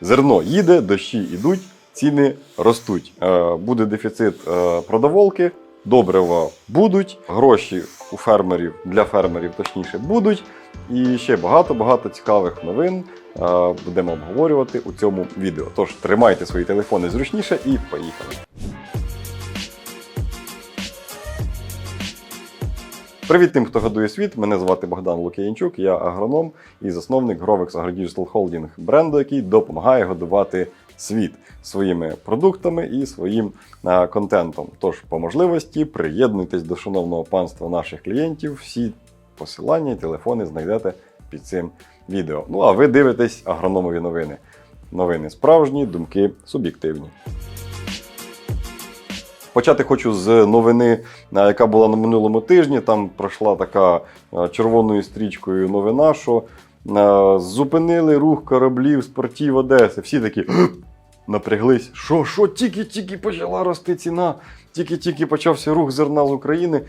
Зерно їде, дощі йдуть, ціни ростуть. Е, Буде дефіцит е, продоволки, добрива будуть, гроші у фермерів для фермерів точніше будуть. І ще багато-багато цікавих новин е, будемо обговорювати у цьому відео. Тож тримайте свої телефони зручніше і поїхали. Привіт тим, хто годує світ. Мене звати Богдан Лук'янчук, я агроном і засновник Grovex AgroDigital Holding, бренду, який допомагає годувати світ своїми продуктами і своїм е, контентом. Тож, по можливості, приєднуйтесь до шановного панства наших клієнтів. Всі посилання і телефони знайдете під цим відео. Ну а ви дивитесь агрономові новини. Новини справжні, думки суб'єктивні. Почати хочу з новини, е, яка була на минулому тижні. Там пройшла така е, червоною стрічкою новина, що е, зупинили рух кораблів з портів Одеси. Всі такі напряглись. Що, що, тільки-тільки почала рости ціна, тільки-тільки почався рух зерна з України.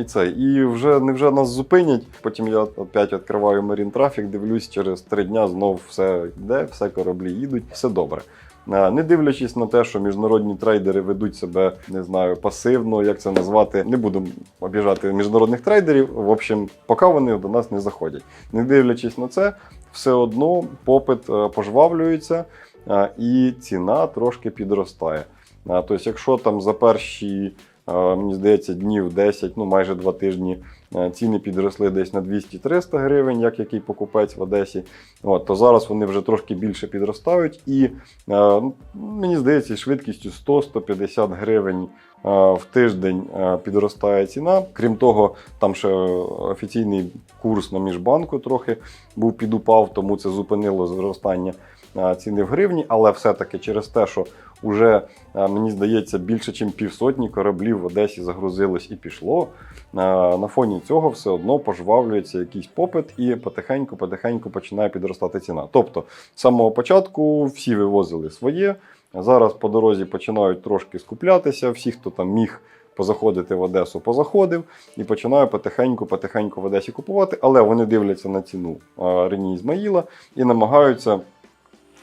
І це. І вже невже нас зупинять. Потім я опять відкриваю Marine Traffic, дивлюсь, через три дня знов все йде, все кораблі їдуть, все добре. Е, Не дивлячись на те, що міжнародні трейдери ведуть себе, не знаю, пасивно, як це назвати, не будемо обіжати міжнародних трейдерів. В общем, поки вони до нас не заходять. Не дивлячись на це, все одно попит е, пожвавлюється е, і ціна трошки підростає. Тобто, якщо там за перші, мені здається, днів 10, ну майже 2 тижні е, ціни підросли десь на 200-300 гривень, як який покупець в Одесі, от, то зараз вони вже трошки більше підростають. І е, ну, мені здається, швидкістю 100-150 гривень е, в тиждень підростає ціна. Крім того, там ще офіційний курс на міжбанку трохи був підупав, тому це зупинило зростання ціни в гривні, але все-таки через те, що вже е, мені здається більше, ніж півсотні кораблів в Одесі загрузилось і пішло. е, На фоні цього все одно пожвавлюється якийсь попит і потихеньку-потихеньку починає підростати ціна. Тобто, з самого початку всі вивозили своє. Зараз по дорозі починають трошки скуплятися. Всі, хто там міг позаходити в Одесу, позаходив і починає потихеньку-потихеньку в Одесі купувати, але вони дивляться на ціну е, Рені Ізмаїла і намагаються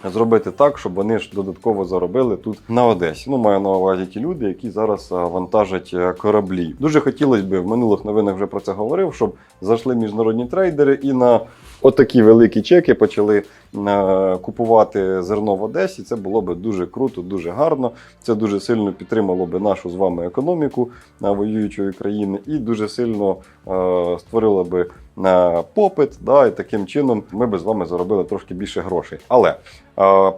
зробити так, щоб вони ж додатково заробили тут на Одесі. Ну, маю на увазі ті люди, які зараз е, вантажать е, кораблі. Дуже хотілося б в минулих новинах вже про це говорив, щоб зайшли міжнародні трейдери і на отакі великі чеки почали е, купувати зерно в Одесі. Це було б дуже круто, дуже гарно. Це дуже сильно підтримало б нашу з вами економіку е, воюючої країни і дуже сильно е, створило би попит. Да, і таким чином ми б з вами заробили трошки більше грошей. Але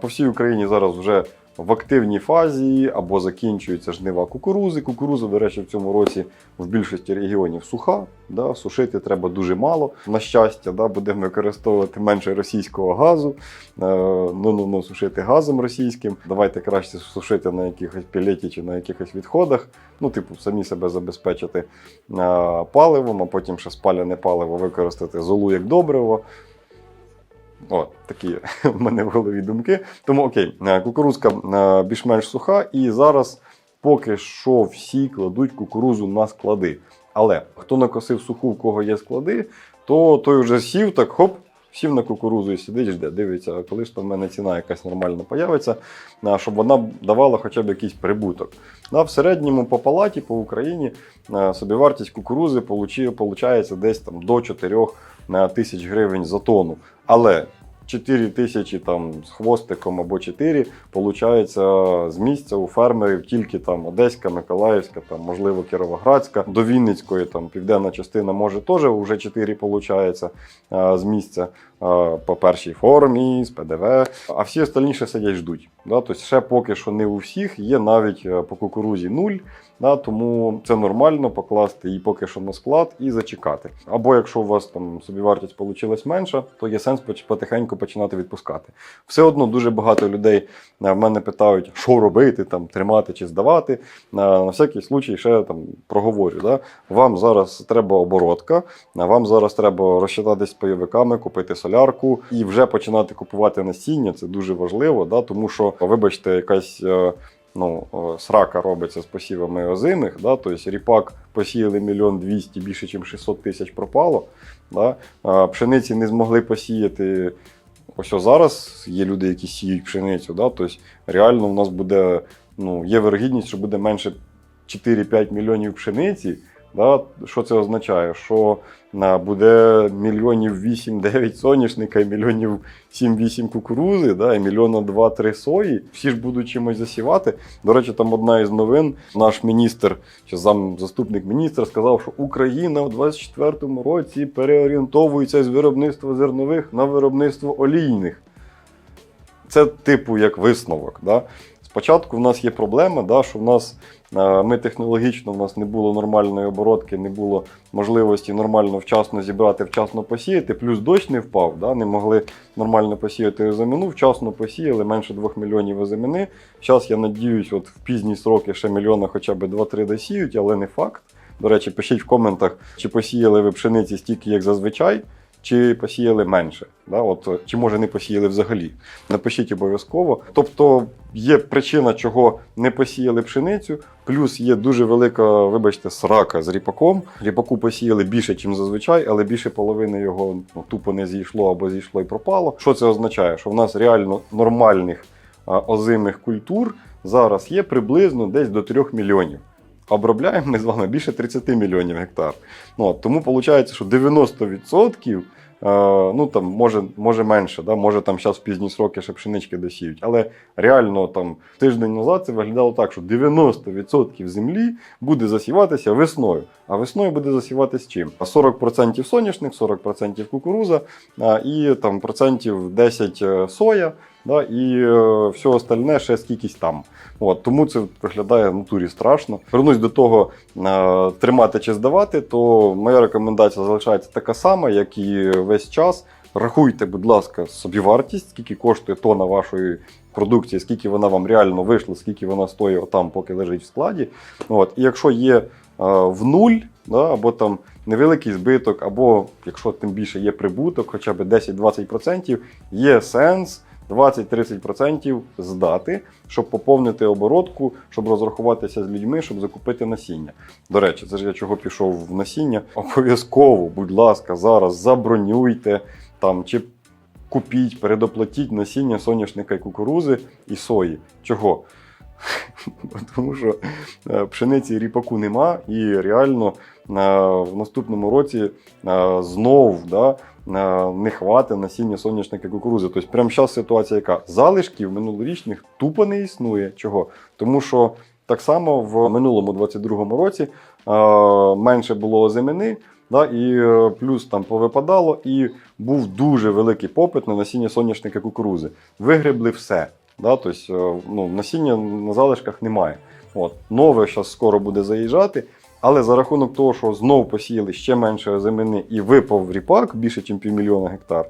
по всій Україні зараз вже в активній фазі або закінчується жнива кукурузи. Кукуруза, до речі, в цьому році в більшості регіонів суха. Да, сушити треба дуже мало. На щастя, да, будемо використовувати менше російського газу. Ну ну ну сушити газом російським. Давайте краще сушити на якихось пілеті чи на якихось відходах. Ну, типу, самі себе забезпечити е, паливом, а потім ще спаляне паливо використати золу як добриво. О, такі в мене в голові думки. Тому окей, е, кукурузка е, більш-менш суха, і зараз поки що всі кладуть кукурузу на склади. Але хто накосив суху, в кого є склади, то той вже сів, так хоп, сів на кукурузу і сидить, жде, дивиться, коли ж там в мене ціна якась нормальна появиться, щоб вона давала хоча б якийсь прибуток. Да, в середньому по палаті по Україні е, собівартість кукурузи виходить десь там до 4 е, тисяч гривень за тонну. Але 4 тисячі там з хвостиком або 4 получається з місця у фермерів тільки там Одеська, Миколаївська, там можливо Кіровоградська, до Вінницької, там південна частина може теж вже 4 получається е, з місця е, по першій формі, з ПДВ. А всі остальніше сидять ждуть. Да? Тобто ще поки що не у всіх є навіть е, по кукурузі нуль. Да, тому це нормально покласти її поки що на склад і зачекати. Або якщо у вас там собівартість вийшла менша, то є сенс потихеньку починати відпускати. Все одно дуже багато людей е, в мене питають, що робити, там тримати чи здавати. Е, На всякий случай ще там проговорю. Да? Вам зараз треба оборотка, вам зараз треба розчитатись з пайовиками, купити солярку і вже починати купувати насіння. Це дуже важливо, да? тому що, вибачте, якась. Ну, срака робиться з посівами озимих, да, тобто ріпак посіяли мільйон двісті, більше, ніж 600 тисяч пропало. Да, пшениці не змогли посіяти ось зараз є люди, які сіють пшеницю. Да? Тобто реально в нас буде, ну, є вирогідність, що буде менше 4-5 мільйонів пшениці. Да? Що це означає? Що буде мільйонів 8-9 соняшника, мільйонів 7-8 кукурузи, да? і мільйона 2-3 сої. Всі ж будуть чимось засівати. До речі, там одна із новин. Наш міністр, чи зам заступник міністра, сказав, що Україна у 24-му році переорієнтовується з виробництва зернових на виробництво олійних. Це типу як висновок. Да? Спочатку в нас є проблема, да, що в нас е, ми технологічно в нас не було нормальної оборотки, не було можливості нормально вчасно зібрати, вчасно посіяти, плюс дощ не впав, да, не могли нормально посіяти озимину, вчасно посіяли менше 2 мільйонів озимини. Зараз я надіюсь, от в пізні сроки ще мільйона хоча б 2-3 досіють, але не факт. До речі, пишіть в коментах, чи посіяли ви пшениці стільки, як зазвичай, чи посіяли менше. Да? От, е, чи може не посіяли взагалі. Напишіть обов'язково. Тобто є причина, чого не посіяли пшеницю, плюс є дуже велика, вибачте, срака з ріпаком. Ріпаку посіяли більше, ніж зазвичай, але більше половини його ну, тупо не зійшло або зійшло і пропало. Що це означає? Що в нас реально нормальних озимих культур зараз є приблизно десь до 3 мільйонів. Обробляємо ми з вами більше 30 мільйонів гектар. Ну, тому виходить, що 90%, е, ну там може, може менше, да? може там зараз пізні сроки ще пшенички досіють. Але реально там тиждень назад це виглядало так, що 90% землі буде засіватися весною. А весною буде засіватися чим? 40% соняшник, 40% кукуруза і там процентів 10 соя. Да, і е, все остальне ще скількись там. От, тому це виглядає в натурі страшно. Вернусь до того, е, тримати чи здавати, то моя рекомендація залишається така сама, як і весь час. Рахуйте, будь ласка, собівартість, скільки коштує тона вашої продукції, скільки вона вам реально вийшла, скільки вона стоїть отам, поки лежить в складі. От, і якщо є е, в нуль, да, або там невеликий збиток, або якщо тим більше є прибуток, хоча б 10-20%, є сенс. 20-30% здати, щоб поповнити оборотку, щоб розрахуватися з людьми, щоб закупити насіння. До речі, це ж я чого пішов в насіння. Обов'язково, будь ласка, зараз забронюйте там чи купіть, передоплатіть насіння соняшника і кукурузи і сої. Чого? Тому що е, пшениці ріпаку нема, і реально е, в наступному році е, знов да, не хватить насіння соняшника кукурузи. Тобто, прямо зараз ситуація яка? Залишків минулорічних тупо не існує. Чого? Тому що так само в минулому 22-му році менше було озимини, да, і плюс там повипадало, і був дуже великий попит на насіння соняшника кукурузи. Вигребли все. Да, тобто, ну, насіння на залишках немає. От. Нове зараз скоро буде заїжджати, але за рахунок того, що знов посіяли ще менше озимини і випав ріпак більше, ніж півмільйона гектар,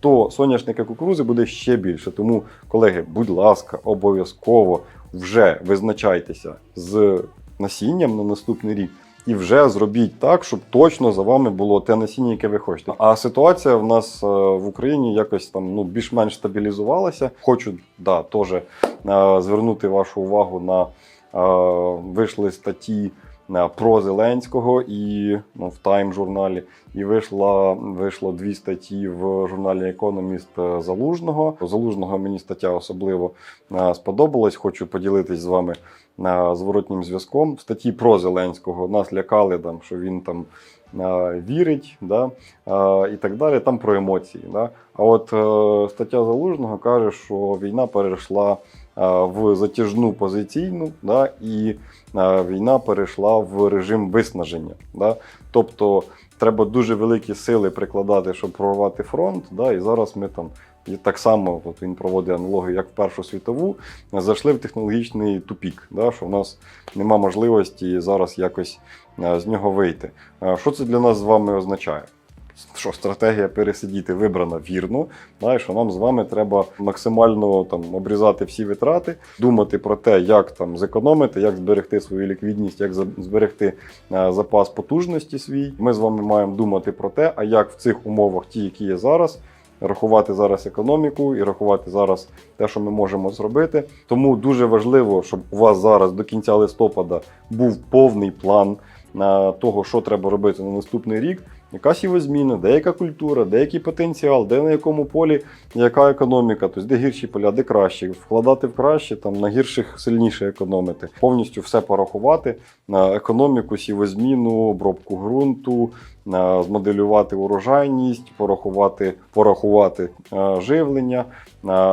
то соняшника кукурузи буде ще більше. Тому, колеги, будь ласка, обов'язково вже визначайтеся з насінням на наступний рік. І вже зробіть так, щоб точно за вами було те насіння, яке ви хочете. А ситуація в нас е, в Україні якось там ну більш-менш стабілізувалася. Хочу да, теж е, звернути вашу увагу на е, вийшли статті про Зеленського і ну, в Тайм журналі. І вийшла вийшло дві статті в журналі Економіст е, Залужного. Залужного мені стаття особливо е, сподобалась. Хочу поділитись з вами е, зворотнім зв'язком. В статті про Зеленського нас лякали, там, що він там е, вірить, да, е, і так далі. Там про емоції. Да. А от е, стаття Залужного каже, що війна перейшла е, в затяжну позиційну, да, і е, війна перейшла в режим виснаження. Да. Тобто треба дуже великі сили прикладати, щоб прорвати фронт. Да, і зараз ми там. І так само от він проводить аналогію, як в Першу світову, зайшли в технологічний тупік, да, що в нас нема можливості зараз якось е, з нього вийти. Е, Що це для нас з вами означає? Що стратегія пересидіти вибрана вірно, да, що нам з вами треба максимально там обрізати всі витрати, думати про те, як там зекономити, як зберегти свою ліквідність, як зберегти е, запас потужності свій. Ми з вами маємо думати про те, а як в цих умовах, ті, які є зараз, рахувати зараз економіку і рахувати зараз те, що ми можемо зробити. Тому дуже важливо, щоб у вас зараз до кінця листопада був повний план на того, що треба робити на наступний рік. Яка його де яка культура, де який потенціал, де на якому полі яка економіка, тобто де гірші поля, де краще, вкладати в краще, там на гірших сильніше економити, повністю все порахувати економіку, сівозміну, обробку ґрунту, змоделювати урожайність, порахувати, порахувати е, живлення,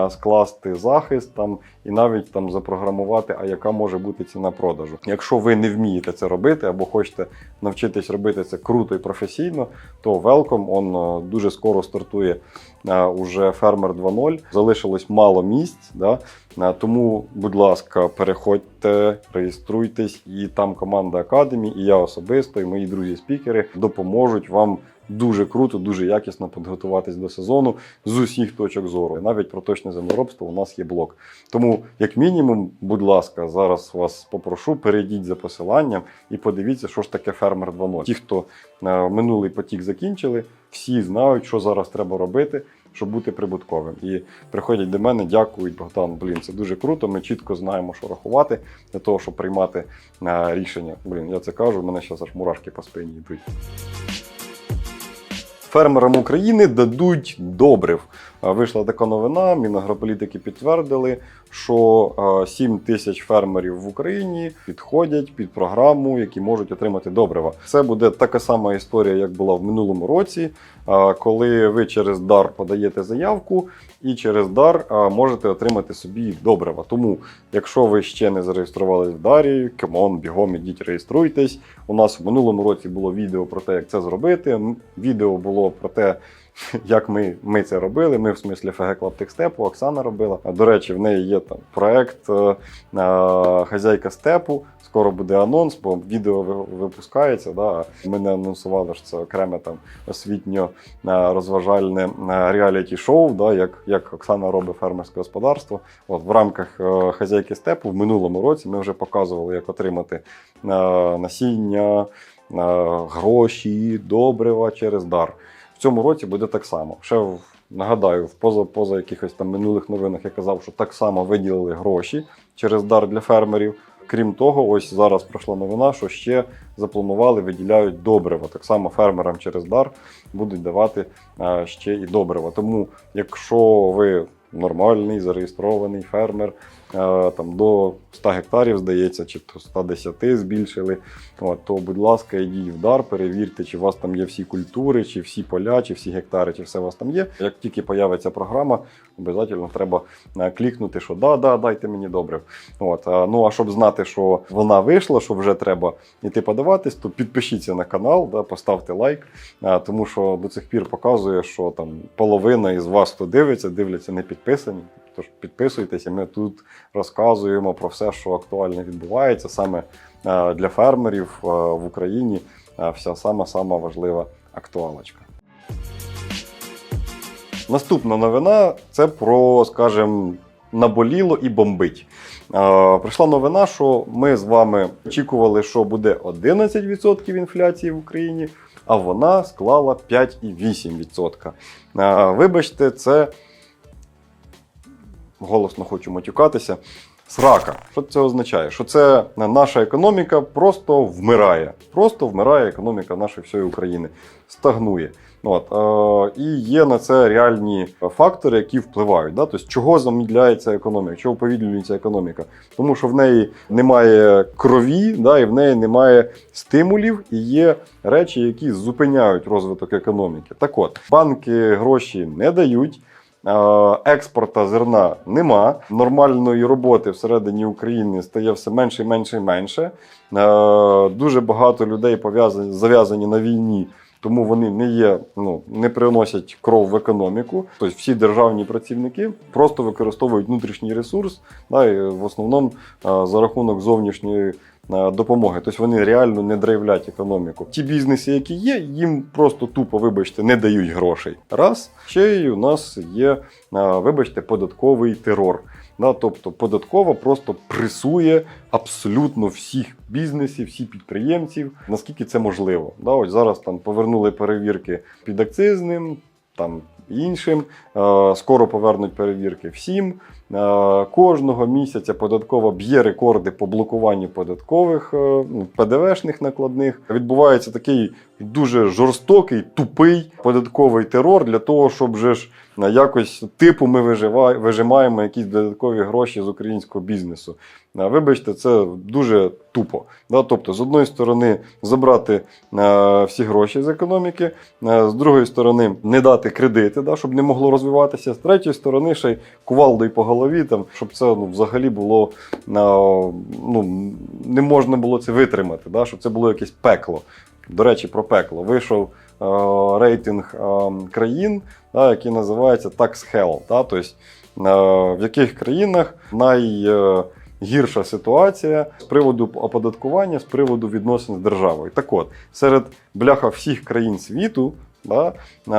скласти захист там і навіть там запрограмувати, а яка може бути ціна продажу. Якщо ви не вмієте це робити або хочете навчитись робити це круто і професійно, то welcome, он е, дуже скоро стартує е, уже фермер 2.0. Залишилось мало місць. Да? Е, Тому, будь ласка, переходьте, реєструйтесь, і там команда Академі, і я особисто, і мої друзі-спікери допоможуть вам. Дуже круто, дуже якісно підготуватись до сезону з усіх точок зору. Навіть про точне землеробство у нас є блок. Тому, як мінімум, будь ласка, зараз вас попрошу, перейдіть за посиланням і подивіться, що ж таке фермер 2.0. Ті, хто е, минулий потік закінчили, всі знають, що зараз треба робити, щоб бути прибутковим. І приходять до мене, дякують, Богдан. Блін, це дуже круто. Ми чітко знаємо, що рахувати для того, щоб приймати е, рішення. Блін, я це кажу, мене зараз аж мурашки по спині йдуть. Фермерам України дадуть добрив. Е, Вийшла така новина. Мінагрополітики підтвердили, що е, 7 тисяч фермерів в Україні підходять під програму, які можуть отримати добрива. Це буде така сама історія, як була в минулому році, е, коли ви через дар подаєте заявку і через дар можете отримати собі добрива. Тому, якщо ви ще не зареєструвались в дарі, кемон, бігом ідіть реєструйтесь. У нас в минулому році було відео про те, як це зробити. Відео було про те, як ми, ми це робили. Ми в смислі ФГ Клаптекстепу, Оксана робила. До речі, в неї є там проект е, е, Хазяйка степу. Скоро буде анонс, бо відео випускається. Да? Ми не анонсували що це окреме там освітньо е, е, реаліті-шоу, да? як, як Оксана робить фермерське господарство. От в рамках е, хазяйки степу в минулому році ми вже показували, як отримати насіння, гроші, добрива через дар. В цьому році буде так само. Ще в- нагадаю, поза, поза якихось там минулих новинах я казав, що так само виділили гроші через дар для фермерів. Крім того, ось зараз пройшла новина, що ще запланували, виділяють добрива. Так само фермерам через дар будуть давати е, ще і добрива. Тому, якщо ви нормальний, зареєстрований фермер, там до 100 гектарів, здається, чи то 110 збільшили, от, то, будь ласка, йдіть в дар, перевірте, чи у вас там є всі культури, чи всі поля, чи всі гектари, чи все у вас там є. Як тільки появиться програма, обов'язково треба е, клікнути, що да, да, дайте мені добрив. От, ну а щоб знати, що вона вийшла, що вже треба йти подаватись, то підпишіться на канал, да, поставте лайк, а, тому що до цих пір показує, що там половина із вас, хто дивиться, дивляться не підписані. Тож підписуйтесь, і ми тут розказуємо про все, що актуально відбувається саме е, для фермерів е, в Україні. е, Вся сама сама важлива актуалочка. Наступна новина це про, скажімо, наболіло і бомбить. Прийшла новина, що ми з вами очікували, що буде 11% інфляції в Україні, а вона склала 5,8%. Е, вибачте, це голосно хочу матюкатися. Срака. Що це означає? Що це наша економіка просто вмирає. Просто вмирає економіка нашої всієї України. Стагнує. От, е, і є на це реальні фактори, які впливають. Да? Тобто, чого замідляється економіка, чого повідлюється економіка? Тому що в неї немає крові, да, і в неї немає стимулів, і є речі, які зупиняють розвиток економіки. Так от, банки гроші не дають. Е, Експорта зерна нема. Нормальної роботи всередині України стає все менше і менше і менше. Е, Дуже багато людей пов'язані зав'язані на війні, тому вони не є, ну не приносять кров в економіку. Тобто всі державні працівники просто використовують внутрішній ресурс, да, і в основному е, за рахунок зовнішньої. Е, Допомоги, тобто вони реально не драйвлять економіку. Ті бізнеси, які є, їм просто тупо, вибачте, не дають грошей. Раз ще й у нас є, е, вибачте, податковий терор. Да, тобто податкова просто пресує абсолютно всіх бізнесів, всіх підприємців, наскільки це можливо. Да, ось зараз там повернули перевірки під акцизним, там іншим. Е, Скоро повернуть перевірки всім. Е, Кожного місяця податкова б'є рекорди по блокуванню податкових ПДВ-шних ПДВшних накладних. Відбувається такий дуже жорстокий, тупий податковий терор для того, щоб же ж е, якось типу ми вижимаємо якісь додаткові гроші з українського бізнесу. Вибачте, це дуже тупо. Тобто, з одної сторони, забрати всі гроші з економіки, з другої сторони, не дати кредити, щоб не могло розвиватися, з третьої сторони, ще й кувалдою по голові, там, щоб це ну, взагалі було ну, не можна було це витримати, щоб це було якесь пекло. До речі, про пекло. Вийшов рейтинг е, країн, який називається Tax Hell. Тобто, е, в яких країнах найгірша ситуація з приводу оподаткування, з приводу відносин з державою. Так от, серед бляха всіх країн світу да, е,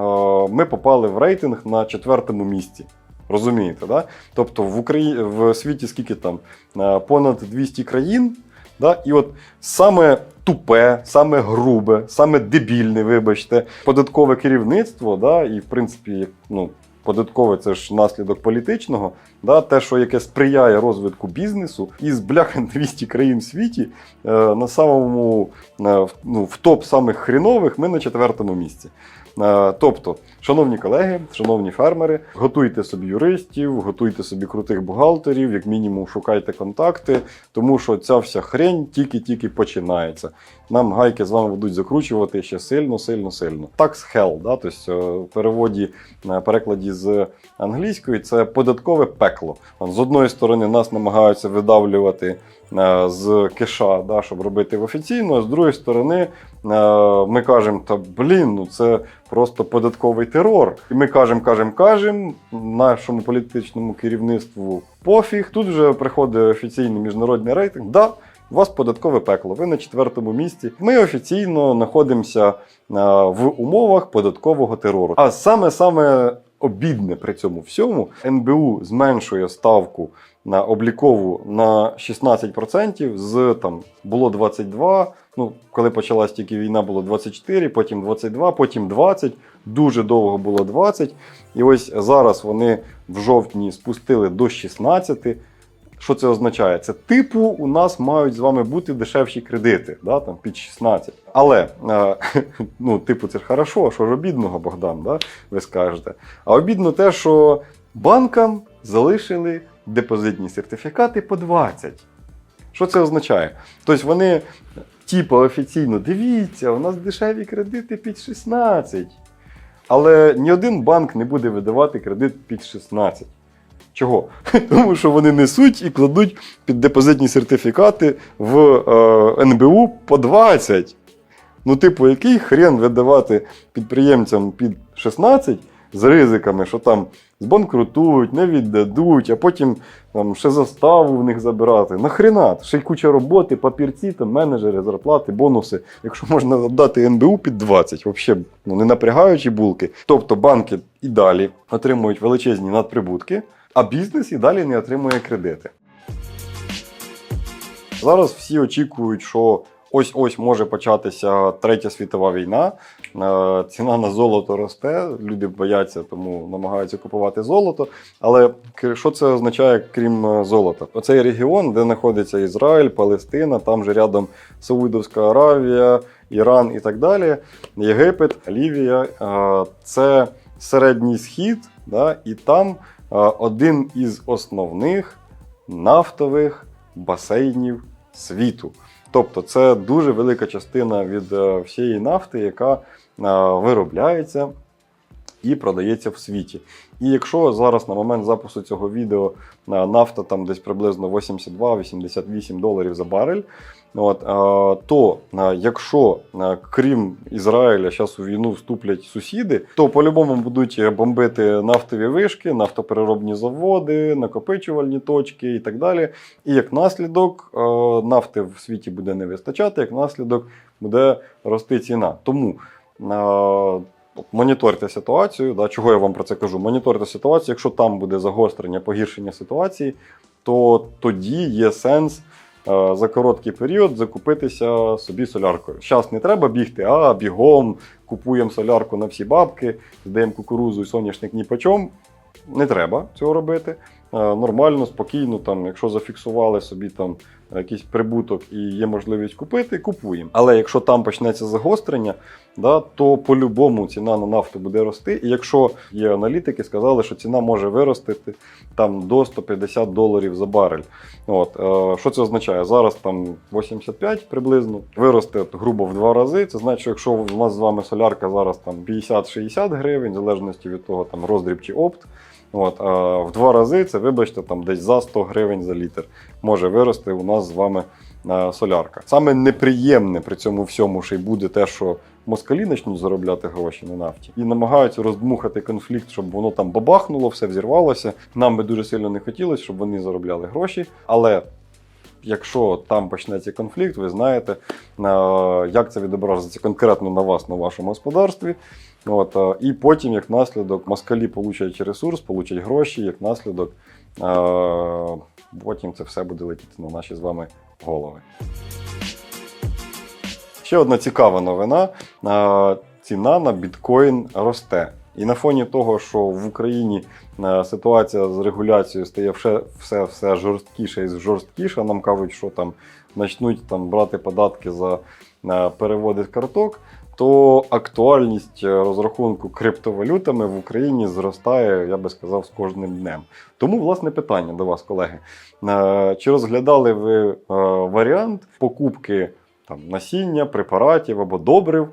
е, ми попали в рейтинг на четвертому місці. Розумієте, да? Тобто в Україні в світі скільки там Е, понад 200 країн. Да? І от саме тупе, саме грубе, саме дебільне, вибачте, податкове керівництво, да? і в принципі, ну, податкове це ж наслідок політичного, да? те, що яке сприяє розвитку бізнесу, із бляха 200 країн в світі е, на самому е, в- ну, в топ самих хрінових ми на четвертому місці. Е, Тобто, шановні колеги, шановні фермери, готуйте собі юристів, готуйте собі крутих бухгалтерів, як мінімум шукайте контакти, тому що ця вся хрень тільки-тільки починається. Нам гайки з вами будуть закручувати ще сильно, сильно, сильно. Tax hell, да? тобто е, в переводі на перекладі з англійської це податкове пекло. З одної сторони нас намагаються видавлювати е, з кеша, да, щоб робити в офіційно, а з другої сторони е, ми кажемо, та блін, ну це просто податковий терор. І ми кажемо, кажемо, кажемо нашому політичному керівництву пофіг. Тут вже приходить офіційний міжнародний рейтинг. Да, у вас податкове пекло, ви на четвертому місці. Ми офіційно знаходимося е, в умовах податкового терору. А саме саме обідне при цьому всьому НБУ зменшує ставку на облікову на 16% з там було 22. Ну, коли почалась тільки війна, було 24, потім 22, потім 20. Дуже довго було 20. І ось зараз вони в жовтні спустили до 16. Що це означає? Це типу у нас мають з вами бути дешевші кредити, да, там, під 16. Але, е, ну, типу, це ж хорошо, що ж обідного, Богдан, да, ви скажете. А обідно те, що банкам залишили депозитні сертифікати по 20. Що це означає? Тобто вони, типу, офіційно, дивіться, у нас дешеві кредити під 16. Але ні один банк не буде видавати кредит під 16. Чого? Тому що вони несуть і кладуть під депозитні сертифікати в е, НБУ по 20. Ну, типу, який хрен видавати підприємцям під 16 з ризиками, що там збанкрутують, не віддадуть, а потім там, ще заставу в них забирати. Нахрена? Ще й куча роботи, папірці, там, менеджери, зарплати, бонуси. Якщо можна дати НБУ під 20, взагалі ну, не напрягаючи булки. Тобто банки і далі отримують величезні надприбутки, а бізнес і далі не отримує кредити. Зараз всі очікують, що ось-ось може початися третя світова війна. Е, Ціна на золото росте, люди бояться, тому намагаються купувати золото. Але що це означає, крім е, золота? Оцей регіон, де знаходиться Ізраїль, Палестина, там же рядом Саудовська Аравія, Іран і так далі, Єгипет, Лівія е, це середній схід, да, і там один із основних нафтових басейнів світу. Тобто це дуже велика частина від е, всієї нафти, яка е, виробляється і продається в світі. І якщо зараз на момент запису цього відео е, нафта там десь приблизно 82-88 доларів за барель, от, е, то е, якщо е, крім Ізраїля зараз у війну вступлять сусіди, то по-любому будуть бомбити нафтові вишки, нафтопереробні заводи, накопичувальні точки і так далі. І як наслідок е, нафти в світі буде не вистачати, як наслідок буде рости ціна. Тому е, моніторте ситуацію. Да, чого я вам про це кажу? Моніторте ситуацію. Якщо там буде загострення, погіршення ситуації, то тоді є сенс е, за короткий період закупитися собі соляркою. Зараз не треба бігти, а бігом купуємо солярку на всі бабки, здаємо кукурузу і соняшник ні по чому. Не треба цього робити. Е, Нормально, спокійно, там, якщо зафіксували собі там якийсь прибуток і є можливість купити, купуємо. Але якщо там почнеться загострення, да, то по-любому ціна на нафту буде рости. І якщо є аналітики, сказали, що ціна може виростити там до 150 доларів за барель. От, е, що це означає? Зараз там 85 приблизно, виросте грубо в два рази. Це значить, що якщо у нас з вами солярка зараз там 50-60 гривень, в залежності від того, там роздріб чи опт. От, а в два рази це, вибачте, там десь за 100 гривень за літр може вирости у нас з вами е, солярка. Саме неприємне при цьому всьому ще й буде те, що москалі почнуть заробляти гроші на нафті і намагаються роздмухати конфлікт, щоб воно там бабахнуло, все взірвалося. Нам би дуже сильно не хотілося, щоб вони заробляли гроші. Але якщо там почнеться конфлікт, ви знаєте, е, як це відображиться конкретно на вас, на вашому господарстві. От, і потім, як наслідок, москалі получать ресурс, получать гроші, як наслідок, потім це все буде летіти на наші з вами голови. Ще одна цікава новина: ціна на біткоін росте. І на фоні того, що в Україні ситуація з регуляцією стає все, все, все жорсткіше і жорсткіше, нам кажуть, що там почнуть там брати податки за переводи карток, то актуальність е, розрахунку криптовалютами в Україні зростає, я би сказав, з кожним днем. Тому, власне, питання до вас, колеги. Е, Чи розглядали ви е, варіант покупки там, насіння, препаратів або добрив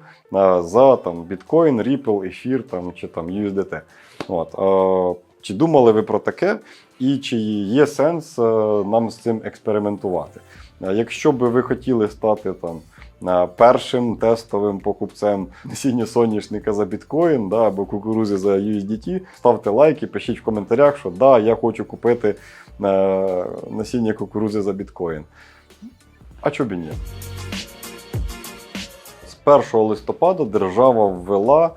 за там, біткоін, Ripple, ефір там, чи там, USDT? От, чи думали ви про таке, і чи є сенс нам з цим експериментувати? Якщо би ви хотіли стати там першим тестовим покупцем насіння соняшника за біткоін да, або кукурузи за USDT, ставте лайк і пишіть в коментарях, що да, я хочу купити е, насіння кукурузи за біткоін. А чого б і ні? З 1 листопада держава ввела е,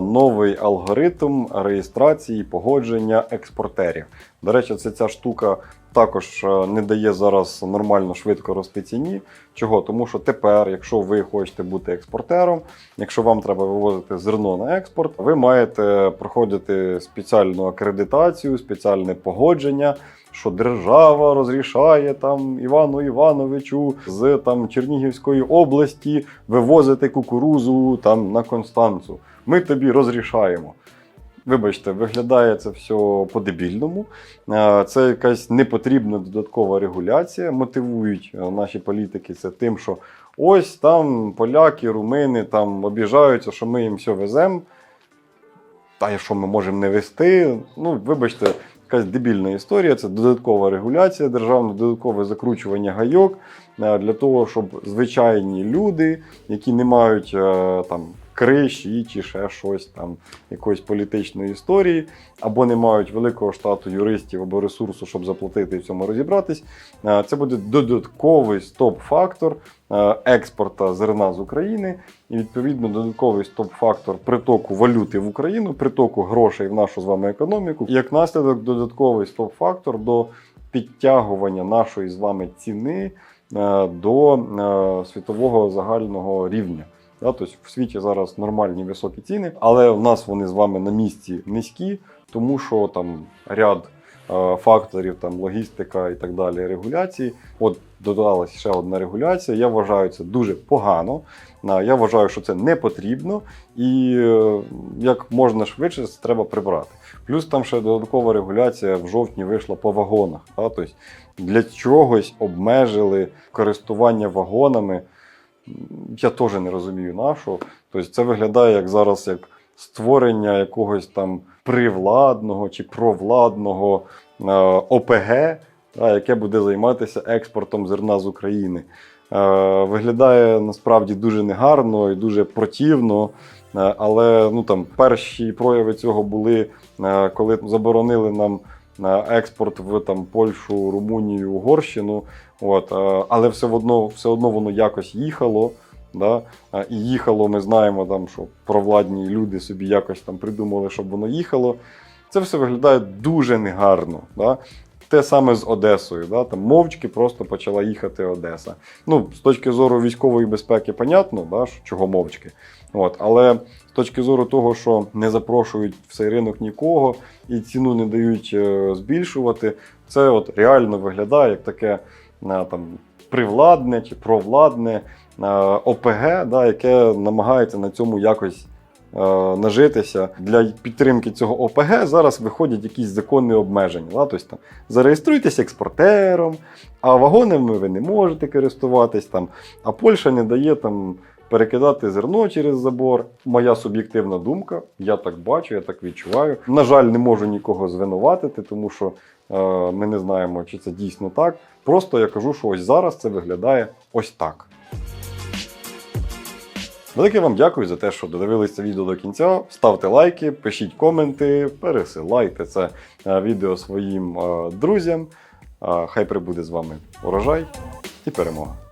новий алгоритм реєстрації погодження експортерів. До речі, це ця штука також е, не дає зараз нормально швидко рости ціні. Чого? Тому що тепер, якщо ви хочете бути експортером, якщо вам треба вивозити зерно на експорт, ви маєте проходити спеціальну акредитацію, спеціальне погодження. Що держава розрішає там Івану Івановичу з там Чернігівської області вивозити кукурузу там на Констанцу. Ми тобі розрішаємо. Вибачте, виглядає це все по-дебільному. Е, Це якась непотрібна додаткова регуляція. Мотивують е, наші політики це тим, що ось там поляки, румини там обіжаються, що ми їм все веземо. Та що ми можемо не вести? Ну, вибачте, якась дебільна історія. Це додаткова регуляція державна, додаткове закручування гайок е, для того, щоб звичайні люди, які не мають там криші чи ще щось там, якоїсь політичної історії, або не мають великого штату юристів або ресурсу, щоб заплатити і в цьому розібратись. Е, Це буде додатковий стоп-фактор е, експорта зерна з України і відповідно додатковий стоп-фактор притоку валюти в Україну, притоку грошей в нашу з вами економіку, і як наслідок додатковий стоп-фактор до підтягування нашої з вами ціни е, до світового загального рівня. Да, тобто в світі зараз нормальні високі ціни, але в нас вони з вами на місці низькі, тому що там ряд е, факторів, там логістика і так далі, регуляції. От додалася ще одна регуляція. Я вважаю це дуже погано. Е, Я вважаю, що це не потрібно, і е, як можна швидше це треба прибрати. Плюс там ще додаткова регуляція в жовтні вийшла по вагонах. Да? Тобто для чогось обмежили користування вагонами. Я теж не розумію на що. Тобто це виглядає як зараз як створення якогось там привладного чи провладного е, ОПГ, яке буде займатися експортом зерна з України. Е, виглядає насправді дуже негарно і дуже противно. Е, Але ну, там, перші прояви цього були, коли заборонили нам на експорт в там, Польщу, Румунію, Угорщину. От, е, але все одно, все одно воно якось їхало. Да? Е, І їхало, ми знаємо, там, що провладні люди собі якось там придумали, щоб воно їхало. Це все виглядає дуже негарно. Да? те саме з Одесою. Да? Там мовчки просто почала їхати Одеса. Ну, з точки зору військової безпеки, понятно, да, чого мовчки. От, але з точки зору того, що не запрошують в цей ринок нікого і ціну не дають е, збільшувати, це от реально виглядає як таке е, там, привладне чи провладне е, ОПГ, да, яке намагається на цьому якось нажитися. Для підтримки цього ОПГ зараз виходять якісь законні обмеження. Да? Тобто, там, зареєструйтесь експортером, а вагонами ви не можете користуватись, там, а Польща не дає там. Перекидати зерно через забор. Моя суб'єктивна думка. Я так бачу, я так відчуваю. На жаль, не можу нікого звинуватити, тому що е, ми не знаємо, чи це дійсно так. Просто я кажу, що ось зараз це виглядає ось так. Велике вам дякую за те, що додивились це відео до кінця. Ставте лайки, пишіть коменти, пересилайте це е, відео своїм е, друзям. Е, Хай прибуде з вами урожай і перемога.